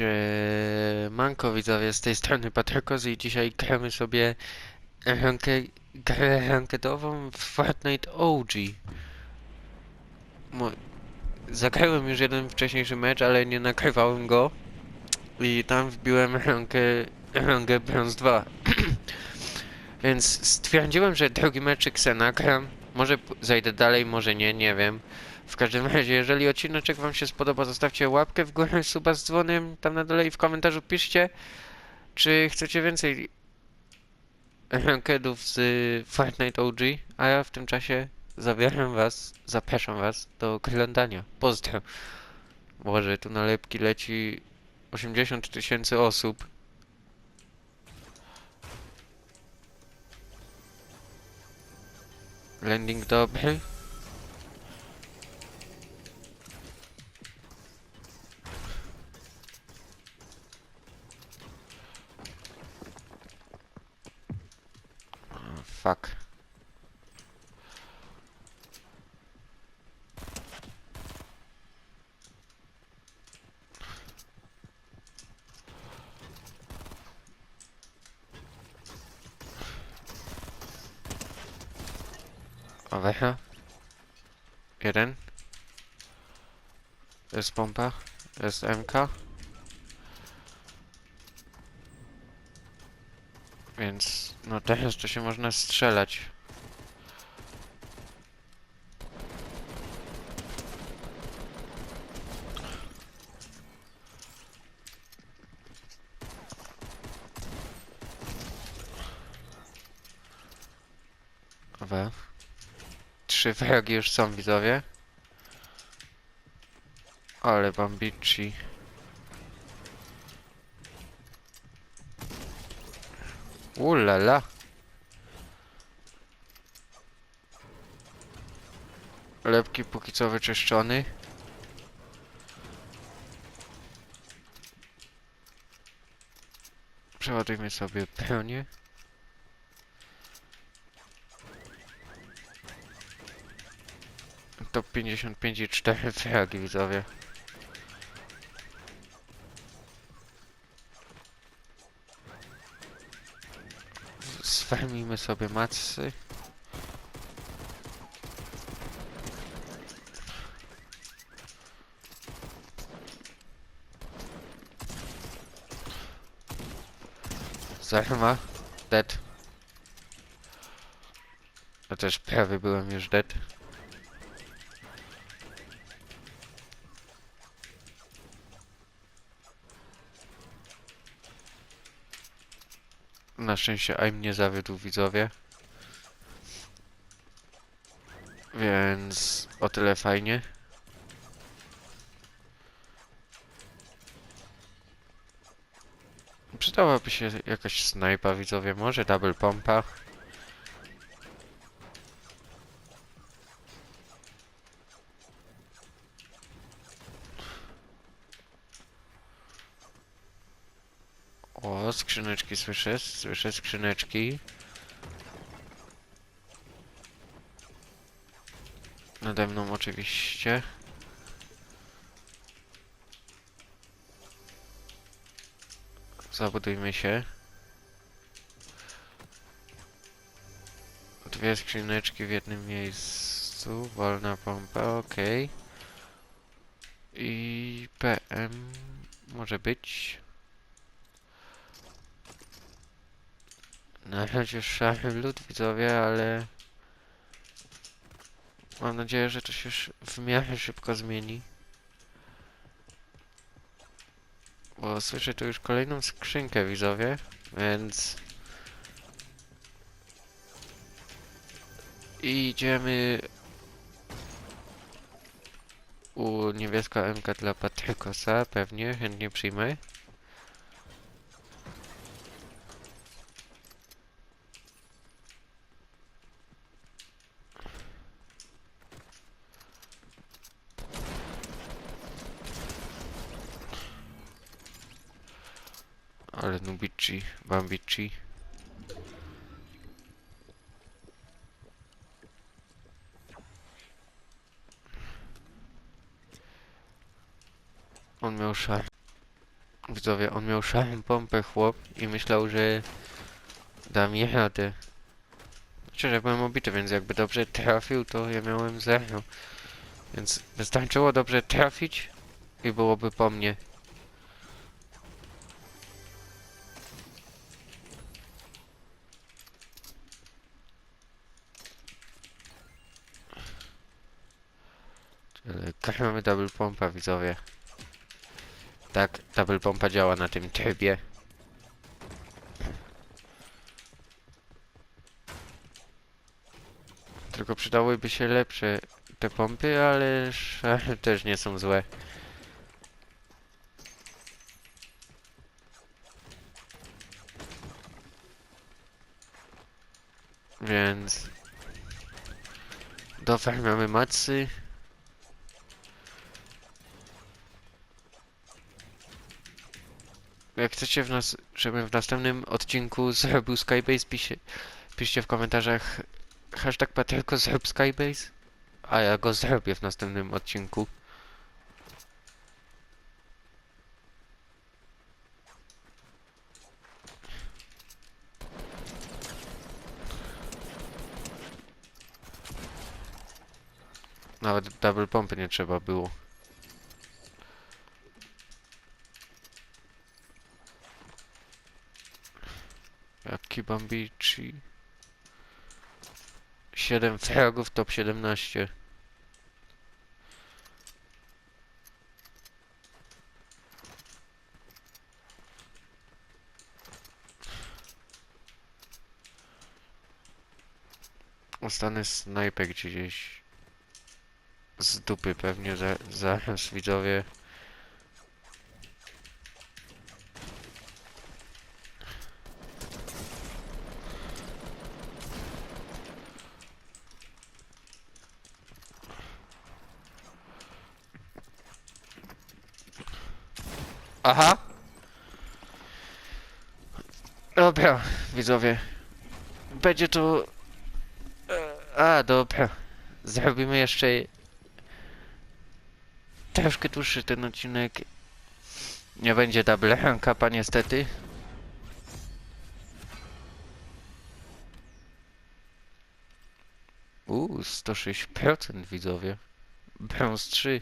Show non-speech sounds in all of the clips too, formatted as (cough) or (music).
Siemanko widzowie, z tej strony Patrykos i dzisiaj gramy sobie rankę, grę rankedową w Fortnite OG. Mo Zagrałem już jeden wcześniejszy mecz, ale nie nagrywałem go i tam wbiłem rankę, rangę Bronze (clears throat) 2. Więc stwierdziłem, że drugi meczyk se nagram. Może zajdę dalej, może nie, nie wiem. W każdym razie, jeżeli odcineczek wam się spodoba, zostawcie łapkę w górę, suba z dzwonem tam na dole i w komentarzu piszcie, czy chcecie więcej rankedów z Fortnite OG, a ja w tym czasie zabieram was, zapraszam was do oglądania. Pozdro. Boże, tu nalepki leci 80 tysięcy osób. Landing dobry. Fuck. Owecha. Jeden. Jest pompa. Jest MK. Więc no teraz to się można strzelać. We. Trzy wrogi już są widzowie. Ale bambici. Ulala. Lepki póki co wyczyszczony. Przeładujmy sobie pełnię. To 55 i 4 fragi widzowie. Sfarmimy sobie matsy. Zarma. Dead. Też prawie byłem już dead. Na szczęście AIM nie zawiódł widzowie. Więc o tyle fajnie. Przydałaby się jakaś snajpa widzowie, może double pompa. O, skrzyneczki słyszę, słyszę skrzyneczki. Nade mną oczywiście. Zabudujmy się. Dwie skrzyneczki w jednym miejscu. Wolna pompa, ok. I PM może być. Na razie szary lód widzowie, ale mam nadzieję, że to się w miarę szybko zmieni. Bo słyszę tu już kolejną skrzynkę widzowie, więc idziemy u niebieska MK dla Patrykosa, pewnie, chętnie przyjmę. Ale nubici, bambici. On miał szar. widzowie, on miał szarą pompę chłop i myślał, że da mi radę. Szczerze, byłem obity, więc jakby dobrze trafił, to ja miałem zero. Więc wystarczyło dobrze trafić i byłoby po mnie. Czyli mamy double pompa, widzowie. Tak, double pompa działa na tym trybie. Tylko przydałyby się lepsze te pompy, ale (laughs) też nie są złe. Więc dofarmiamy macy. Jak chcecie w nas, żebym w następnym odcinku zrobił Skybase, pisze, piszcie w komentarzach hashtag Patryko zrób Skybase, a ja go zrobię w następnym odcinku. Nawet double pompy nie trzeba było. Bambici? 7 fragów, top 17. Ostanę snajpę gdzieś z dupy pewnie za, zaraz widzowie. Aha. Dobra, widzowie. Będzie to... e, A, dobra. Zrobimy jeszcze... Troszkę dłuższy ten odcinek. Nie będzie double rankapa niestety. Uuu, 106% widzowie. Brąz 3.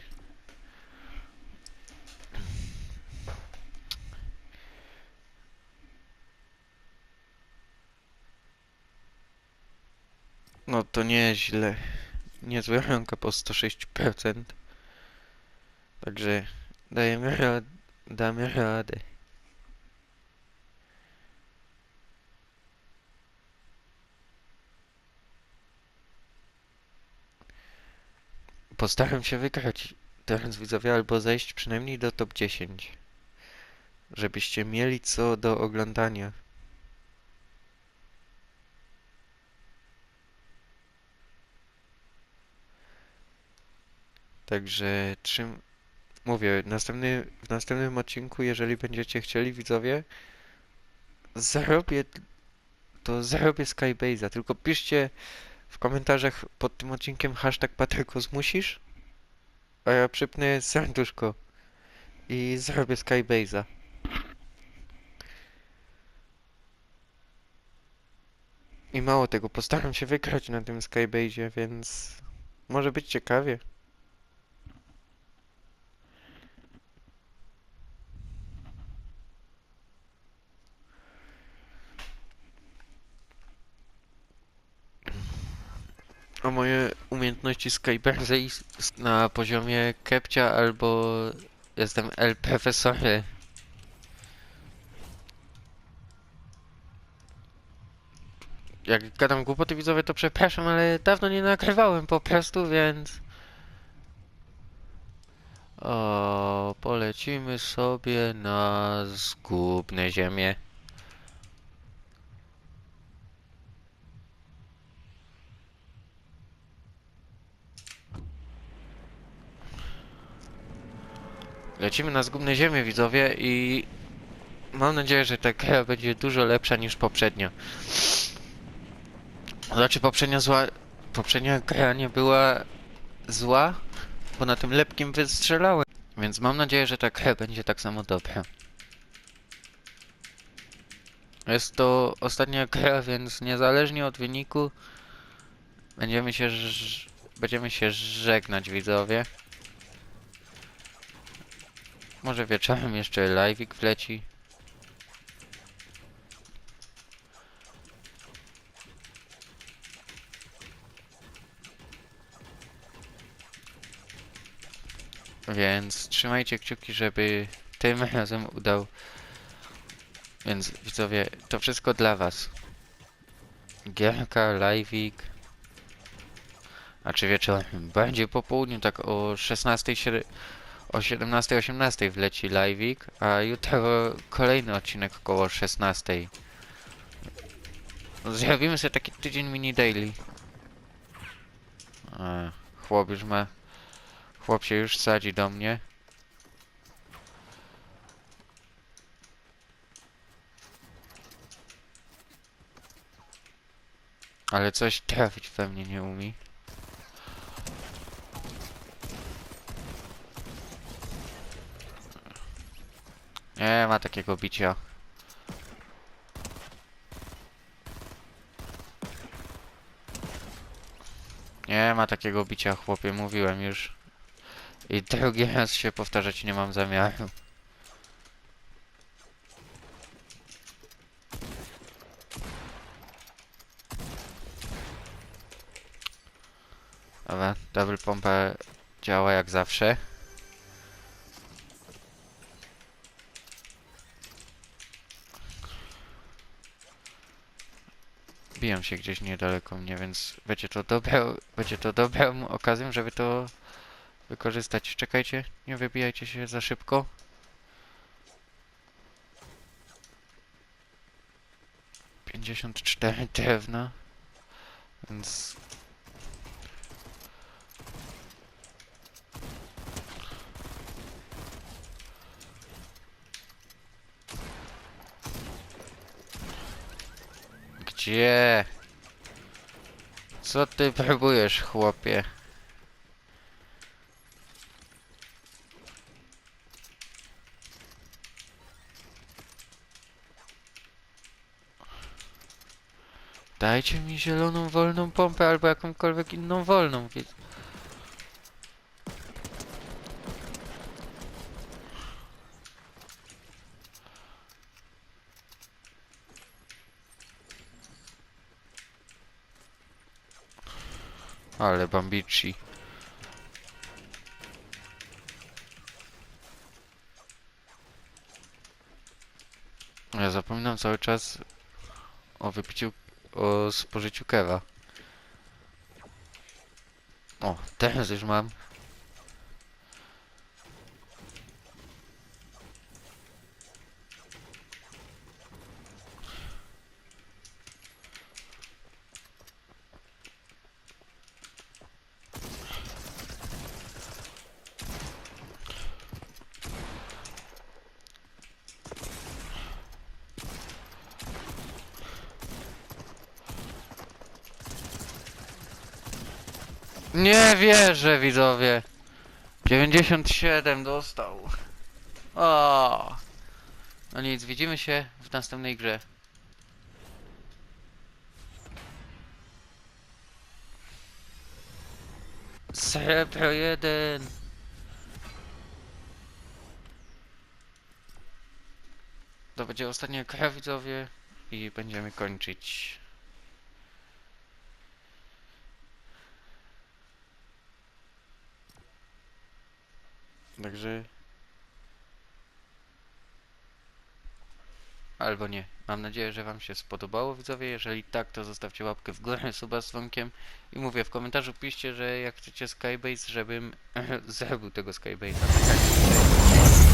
No to nieźle. Niezła ranka po 106%. Także dajemy rad damy radę. Postaram się wygrać teraz widzowie, albo zejść przynajmniej do top 10. Żebyście mieli co do oglądania. Także czym mówię, następny, w następnym odcinku, jeżeli będziecie chcieli, widzowie, zarobię to zarobię Skybase'a. Tylko piszcie w komentarzach pod tym odcinkiem hashtag Patryku zmusisz, a ja przypnę serduszko i zrobię Skybase'a. I mało tego, postaram się wygrać na tym Skybase'ie, więc może być ciekawie. A moje umiejętności Skyberza na poziomie Kepcia albo jestem El Profesorze. Jak gadam głupoty widzowie to przepraszam, ale dawno nie nagrywałem po prostu, więc... O, polecimy sobie na zgubne ziemię. Lecimy na zgubne ziemię, widzowie, i mam nadzieję, że ta gra będzie dużo lepsza niż poprzednia. Znaczy poprzednia zła... Poprzednia gra nie była zła, bo na tym lepkim wystrzelałem. Więc mam nadzieję, że ta gra będzie tak samo dobra. Jest to ostatnia gra, więc niezależnie od wyniku będziemy się będziemy się żegnać widzowie. Może wieczorem jeszcze live'ik wleci. Więc trzymajcie kciuki, żeby tym (laughs) razem udał. Więc widzowie, to wszystko dla was. Gierka, live'ik. A czy wieczorem? Będzie po południu, tak o 16, siedem- o 17-18 wleci live'ik, a jutro kolejny odcinek około 16. Zrobimy sobie taki tydzień mini daily. E, chłop już ma... Chłop się już sadzi do mnie. Ale coś trafić we mnie nie umie. Nie ma takiego bicia. Nie ma takiego bicia, chłopie, mówiłem już. I drugi raz się powtarzać nie mam zamiaru. Dobra, double pompa działa jak zawsze. Biją się gdzieś niedaleko mnie, więc będzie to dobrą, będzie to dobrą okazją, żeby to wykorzystać. Czekajcie, nie wybijajcie się za szybko. Pięćdziesiąt cztery drewna, więc Gdzie? Co ty próbujesz, chłopie? Dajcie mi zieloną wolną pompę albo jakąkolwiek inną wolną. Ale bambici. Ja zapominam cały czas o wypiciu, o spożyciu kewa. O, teraz już mam. Nie wierzę, widzowie. 97 dostał. O. No nic, widzimy się w następnej grze. Srebro 1. To będzie ostatnia gra, widzowie. I będziemy kończyć. Także. Albo nie. Mam nadzieję, że Wam się spodobało, widzowie. Jeżeli tak, to zostawcie łapkę w górę, suba z dzwonkiem. I mówię, w komentarzu piszcie, że jak chcecie Skybase, żebym (laughs) zrobił tego Skybase'a.